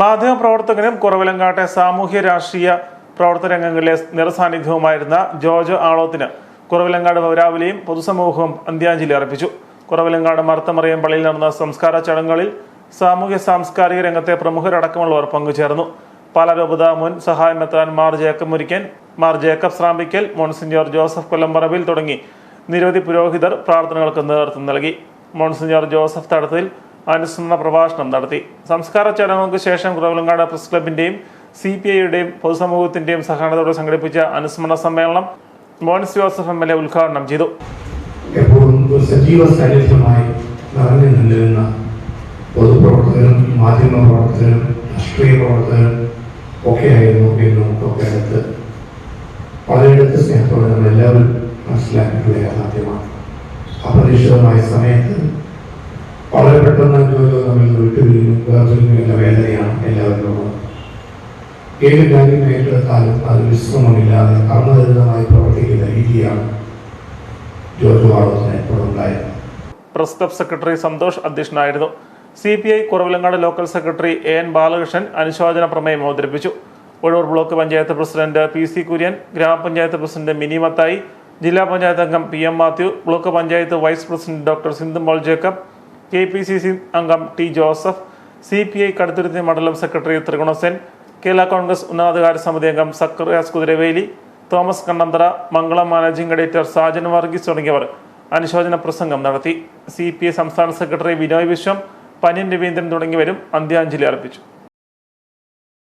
മാധ്യമപ്രവർത്തകനും കുറവിലങ്ങാട്ടെ സാമൂഹ്യ രാഷ്ട്രീയ പ്രവർത്തന രംഗങ്ങളിലെ നിറസാന്നിധ്യവുമായിരുന്ന ജോജോ ആളോത്തിന് കുറവിലങ്ങാട് പൗരാവലിയും പൊതുസമൂഹവും അന്ത്യാഞ്ജലി അർപ്പിച്ചു. കുറവിലങ്ങാട് മർത്തമറിയം പള്ളിയിൽ നടന്ന സംസ്കാര ചടങ്ങുകളിൽ സാമൂഹ്യ സാംസ്കാരിക രംഗത്തെ പ്രമുഖരടക്കമുള്ളവർ പങ്കുചേർന്നു. പാലരൂപത മുൻ സഹായമെത്താൻ മാർ ജേക്കബ് മുരിക്കൻ മാർ ജേക്കബ് സ്രാമ്പിക്കൽ മോൺസിഞ്ചോർ ജോസഫ് കൊല്ലംപറമ്പിൽ തുടങ്ങി നിരവധി പുരോഹിതർ പ്രാർത്ഥനകൾക്ക് നേതൃത്വം നൽകി. മോൺസിഞ്ചോർ ജോസഫ് തടത്തിൽ അനുസ്മരണ പ്രഭാഷണം നടത്തി. സംസ്കാര ചടങ്ങുകൾക്ക് ശേഷം കുറവിലങ്ങാട് പ്രസ് ക്ലബിന്റെയും സി പി ഐയുടെയും പൊതുസമൂഹത്തിന്റെയും സഹകരണത്തോടെ സംഘടിപ്പിച്ച അനുസ്മരണ സമ്മേളനം Mons Joseph M L A ഉദ്ഘാടനം ചെയ്തു. എപ്പോഴും സജീവ സാന്നിധ്യമായി നിറഞ്ഞു നിന്നിരുന്ന പൊതുപ്രവർത്തകരും മാധ്യമ പ്രവർത്തകരും രാഷ്ട്രീയ പ്രവർത്തകരും ഒക്കെയായിരുന്നു എന്ന് നമുക്കൊക്കെ അടുത്ത് പലയിടത്ത് സ്നേഹത്തോടെ നമ്മൾ എല്ലാവരും മനസ്സിലാക്കിയിട്ടുള്ള യാഥാർത്ഥ്യമാണ്. അപ്രതീക്ഷിതമായ സമയത്ത് പെട്ടെന്ന് തമ്മിൽ വിട്ടുപിരിഞ്ഞു വേർപിരിഞ്ഞു എന്ന വേദനയാണ് എല്ലാവരും ഉള്ളത് ഏത് കാര്യം ഏറ്റെടുത്താലും അത് വിശ്രമമില്ലാതെ കർമ്മരഹിതമായി പ്രവർത്തിക്കുന്ന രീതിയാണ് ജോർജ് വാളത്തിന് എപ്പോഴും പ്രസ് ക്ലബ് സെക്രട്ടറി സന്തോഷ് അധ്യക്ഷനായിരുന്നു. C P I Kuravilangad local secretary A N Balakrishnan അനുശോചന പ്രമേയം അവതരിപ്പിച്ചു. Ozhur block panchayat president P C Kurian ഗ്രാമപഞ്ചായത്ത് പ്രസിഡന്റ് മിനി മത്തായി ജില്ലാ പഞ്ചായത്ത് അംഗം P M Mathew block panchayat vice president doctor Sindhumol Jacob K P C C അംഗം T Joseph C P I Kaduthuruthy മണ്ഡലം secretary Thrigunasen Kerala Congress ഉന്നതാധികാര സമിതി അംഗം സക്കറിയാസ് കുതിരവേലി തോമസ് കണ്ണന്തറ മംഗളം മാനേജിംഗ് എഡിറ്റർ സാജൻ വർഗീസ് തുടങ്ങിയവർ അനുശോചന പ്രസംഗം നടത്തി. സി പി ഐ സംസ്ഥാന സെക്രട്ടറി വിനോയ് വിശ്വം പനിയൻ രവീന്ദ്രൻ തുടങ്ങിയവരും അന്ത്യാഞ്ജലി അർപ്പിച്ചു.